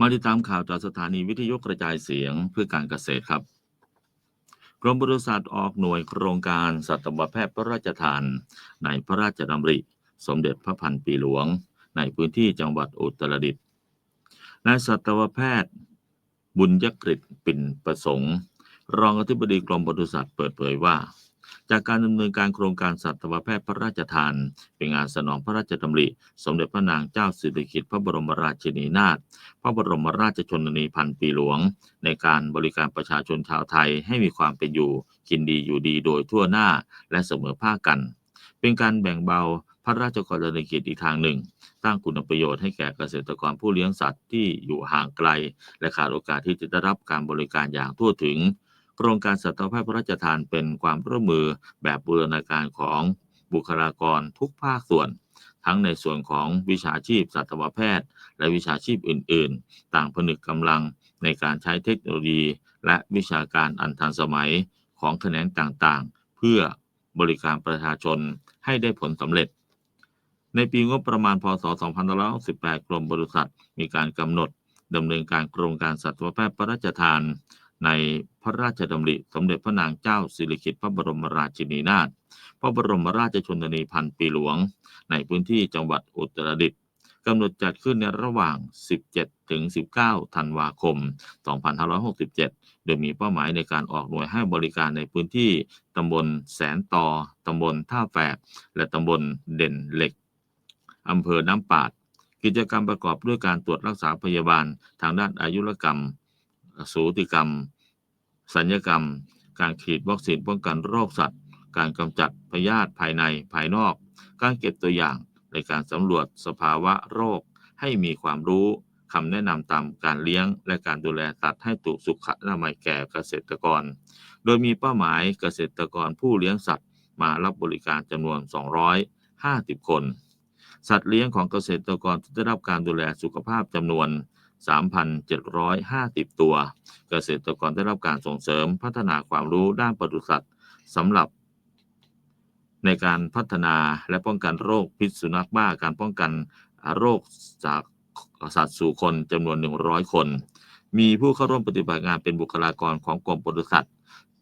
มาติดตามข่าวจากสถานีวิทยุกระจายเสียงเพื่อการเกษตรครับ กรมบริษัทออกหน่วยโครงการสัตวแพทย์พระราชทาน ในพระราชดำริ สมเด็จพระพันปีหลวง ในพื้นที่จังหวัดอุตรดิตถ์นายสัตวแพทย์ บุญยกฤตปิ่นประสงค์ รองอธิบดีกรมปศุสัตว์เปิดเผยว่า จากการดำเนินการโครงการสัตวแพทย์พระราชทาน เป็นงานสนองพระราชดำริ สมเด็จพระนางเจ้าสิริกิติ์พระบรมราชินีนาถพระบรมราชชนนีพันปีหลวง ในการบริการประชาชนชาวไทยให้มีความเป็นอยู่กินดีอยู่ดีโดยทั่วหน้าและเสมอภาคกัน เป็นการแบ่งเบาพระราชกรณียกิจอีกทางหนึ่งสร้างคุณประโยชน์ให้แก่เกษตรกรผู้เลี้ยงสัตว์ที่อยู่ห่างไกล และขาดโอกาสที่จะได้รับการบริการอย่างทั่วถึง โครงการสัตวแพทย์พระราชทานเป็นความร่วมมือแบบบูรณาการของบุคลากรทุกภาคส่วน ทั้งในส่วนของวิชาชีพสัตวแพทย์ และวิชาชีพอื่น ๆ ต่างผนึกกำลังในการใช้เทคโนโลยี และวิชาการอันทันสมัยของแขนงต่างๆ เพื่อบริการประชาชนให้ได้ผลสำเร็จ ในปีงบประมาณพศ 2568กรมบริษัทมีการกำหนดดำเนินการโครงการสัตวแพทย์พระราชทาน ในพระราชดำริสมเด็จพระนางเจ้าสิริกิติ์พระบรมราชินีนาถพระบรมราชชนนีพันปีหลวง ในพื้นที่จังหวัดอุตรดิตถ์กำหนดจัดขึ้นในระหว่าง 17 ถึง 19 ธันวาคม 2567 โดยมีเป้าหมายในการออกหน่วยให้บริการในพื้นที่ตำบลแสนตอตำบลท่าแฝก และตำบลเด่นเหล็ก อำเภอน้ำปาด กิจกรรมประกอบด้วยการตรวจรักษาพยาบาล ทางด้านอายุรกรรม สูติกรรม สัญญกรรม การฉีดวัคซีนป้องกันโรคสัตว์ การกำจัดพยาธิภายในภายนอก การเก็บตัวอย่างในการสำรวจสภาวะโรค ให้มีความรู้คำแนะนำตามการเลี้ยง และการดูแลสัตว์ให้ถูกสุขอนามัยแก่เกษตรกร โดยมีเป้าหมายเกษตรกรผู้เลี้ยงสัตว์ มารับบริการจำนวน 250 คน สัตว์เลี้ยงของเกษตรกรที่ได้รับการดูแลสุขภาพจำนวน 3,750 ตัว เกษตรกรได้รับการส่งเสริมพัฒนาความรู้ด้านปศุสัตว์สำหรับ ในการพัฒนาและป้องกันโรคพิษสุนัขบ้าการป้องกันโรคจากสัตว์สู่คนจำนวน 100 คน มีผู้เข้าร่วมปฏิบัติงานเป็นบุคลากรของกรมปศุสัตว์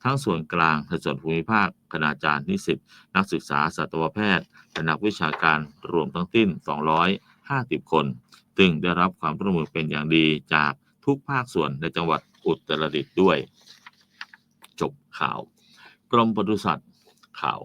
ทั้งส่วนกลางและส่วนภูมิภาค คณาจารย์ นิสิต นักศึกษา สัตวแพทย์และนักวิชาการ รวมทั้งสิ้น 50 คน ซึ่งได้รับความร่วมมือเป็นอย่างดีจากทุกภาคส่วนในจังหวัดอุตรดิตถ์ด้วย จบข่าว กรมปศุสัตว์ข่าว